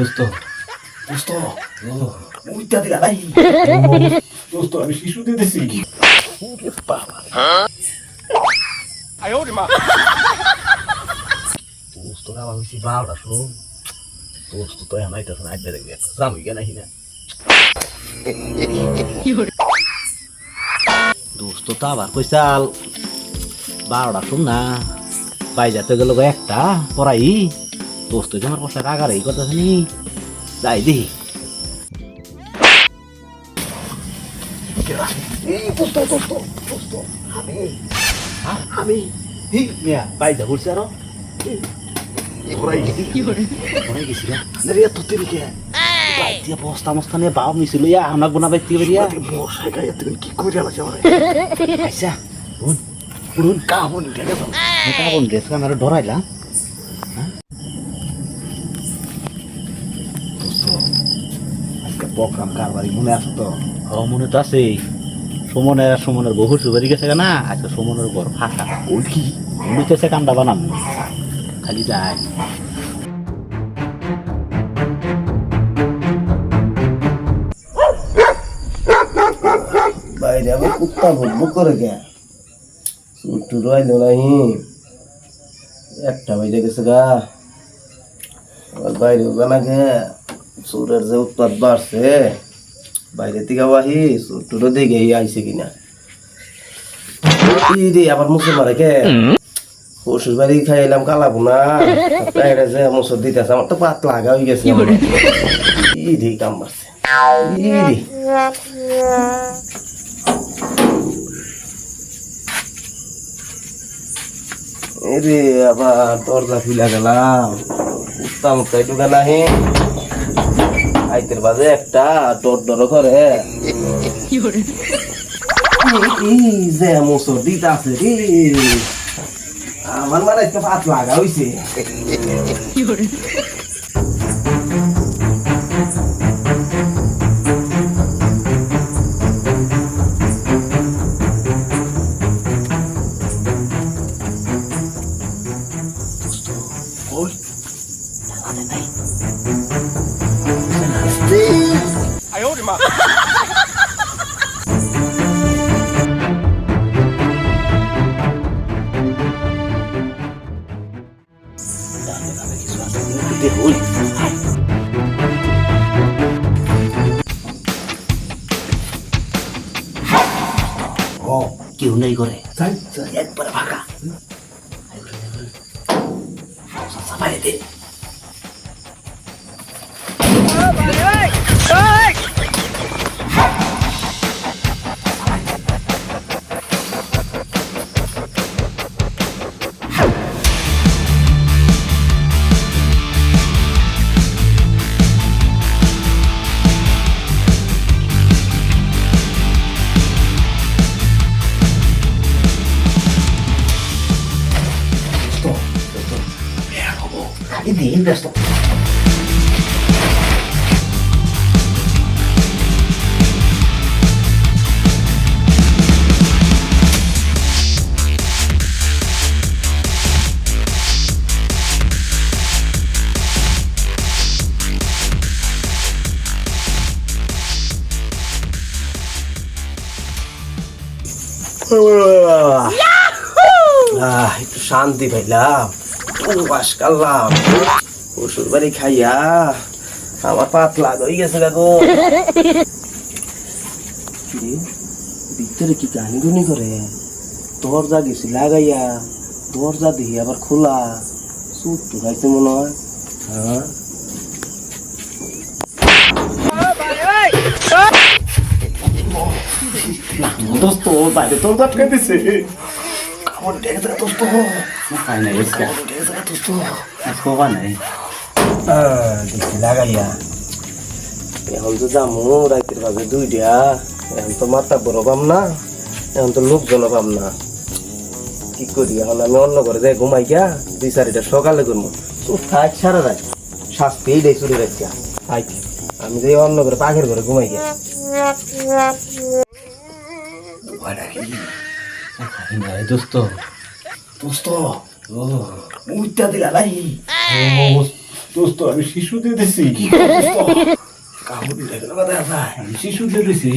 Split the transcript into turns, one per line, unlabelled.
দোস্ত দোস্ত উইটা দিলা নাই দোস্ত আমি শিশু দিতেছি। দোস্ত আমার হয়েছি বারোটা শোন। দোস্ত তো এখন আইতেছে না আইতে দেখবে জানো কেন না। দোস্ত তো আবার কইসাল বারোটা শুন না। পাই যেতে গেল একটা পড়াই। দোস্ত যে আমার পাশে রাগার এই কথা নি যাই দি আমি পাই যা ঘুরছে আরও। বস্তা মস্তা নিয়ে বাপ মিছিল ইয়া আমাক বনা বাইতি বেরিয়া। মশাই কি করে আলাস আমার শুন কাহন কাহন গেছে আমার ডরাইলাম প্রোগ্রাম মনে আছে তো? ও মনে তো আছে সুমনের সুমনের বহু সুবারি গেছে না? আজকে সুমনের ঘর ফাঁকা। ওই কি? সে বানাম খালি যায়।
বাইরে আবার কুত্তা ভুকভুক করে কে? চুট্টু রইল নাহি একটা বেজে গেছে গা। বাইরে জানা গে চোরের যে উৎপাত বাড়ছে, বাইরে থেকে আহি চুট্টুরও দেখে আইছে কিনা। রে, আবার মুসে মারে কে? পশুর বাড়ি খাইলাম কালা ভুনা বাইরে যে মুসর দিতেছে, আমার তো পাত লাগা হয়ে গেছে ই রে কাম মারছে ই এরে আবার দরজা খুলে গেলাম। উত্তাম উত্তাই ঢুকে নাহি। আইতের বাজে একটা ডর ডর করে আমার মানে একটা পাত লাগা হইছে? দেখুন ও কেউ নেই করে একবারে ফাঁকা। সাফাই increíble esto. ¡Yahoo! Ah, Ay, tu Santi. ভিতরে কি কাহিনী গুনি করে? দরজা গেছি লাগাইয়া, দরজা দেখি আবার খোলা। সুত তো খাইছে মনে হয়। হ্যাঁ। দোস্ত, বাইরে তোর আটকে দিছে। কামড় ডেকে থাকে দোস্ত।
নাই এসকা
কামড় ডেকে থাকে দোস্ত।
খোবা নাই?
দেখি লাগাইয়া। এখন তো যামু রাতের বাজে দুইটা। এখন তো মাথা বড় পাম না এখন তো লোকজন পাম না। কি করি এখন আমি অন্য করে যাই ঘুমাই গিয়া দুই চারিটা সকালে করব চুপ থাক সারা রাত। শাস্তি দেয় চুরি রাখছি থাক আমি যাই অন্য করে পাখির ঘরে ঘুমাই গিয়া
নাই দোস্ত।
দোস্ত উইটা দিলা নাই।
দোস্ত আমি শিশু দিয়ে দিছি।
কথা
আমি শিশু দিয়ে দিছি।